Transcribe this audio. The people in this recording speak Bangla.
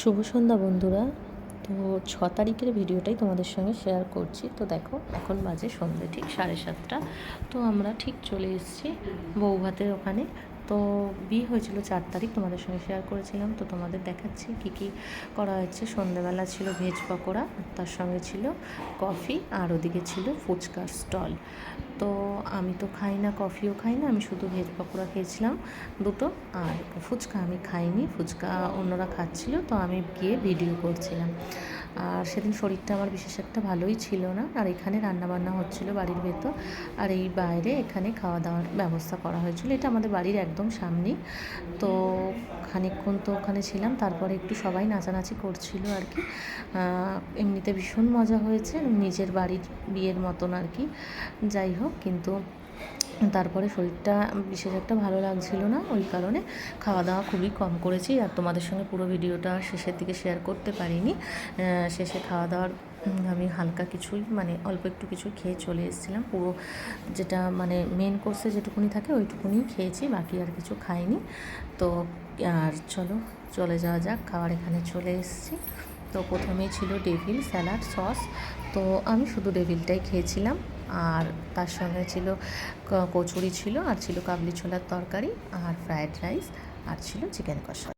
শুভ সন্ধ্যা বন্ধুরা। তো ছ তারিখের ভিডিওটাই তোমাদের সঙ্গে শেয়ার করছি। তো দেখো, এখন বাজে সন্ধ্যে, ঠিক সাড়ে সাতটা। তো আমরা ঠিক চলে এসেছি বৌভাতের ওখানে। তো বিয়ে হয়েছিল চার তারিখ, তোমাদের সঙ্গে শেয়ার করেছিলাম। তো তোমাদের দেখাচ্ছি কী কী করা হয়েছে। সন্ধ্যেবেলা ছিল ভেজ পকোড়া তার সঙ্গে ছিল কফি আর ওদিকে ছিল ফুচকার স্টল তো আমি তো খাই না কফিও খাই না, আমি শুধু ভেজ পকোড়া খেয়েছিলাম দুটো, আর ফুচকা আমি খাইনি, ফুচকা অন্যরা খাচ্ছিল, তো আমি গিয়ে ভিডিও করছিলাম। আর সেদিন শরীরটা আমার বিশেষ একটা ভালোই ছিল না। আর এখানে রান্নাবান্না হচ্ছিল বাড়ির ভেতর। আর এই বাইরে এখানে খাওয়া দাওয়ার ব্যবস্থা করা হয়েছিল। এটা আমাদের বাড়ির একদম সামনেই। তো খানিকক্ষণ তো ওখানে ছিলাম। তারপরে একটু সবাই নাচানাচি করছিল আর কি এমনিতে ভীষণ মজা হয়েছে। নিজের বাড়ির বিয়ের মতন আর কি যাই হোক, কিন্তু তারপরে শরীরটা বিশেষ একটা ভালো লাগছিল না, ওই কারণে খাওয়া দাওয়া খুবই কম করেছি। আর তোমাদের সঙ্গে পুরো ভিডিওটা শেষের দিকে শেয়ার করতে পারিনি। শেষে খাওয়া দাওয়ার আমি হালকা কিছুই মানে অল্প একটু কিছু খেয়ে চলে এসেছিলাম। পুরো যেটা মানে মেন কোর্সে যেটুকুনি থাকে ওইটুকুনি খেয়েছি, বাকি আর কিছু খাইনি। তো, আর চলো, চলে যাওয়া যাক, খাবার এখানে চলে এসেছি। তো প্রথমেই ছিল ডেভিল স্যালাড সস তো আমি শুধু ডেভিলটাই খেয়েছিলাম। আর তার সঙ্গে ছিল কচুরি ছিল আর ছিল কাবলি ছোলার তরকারি আর ফ্রায়েড রাইস আর ছিল চিকেন কষা।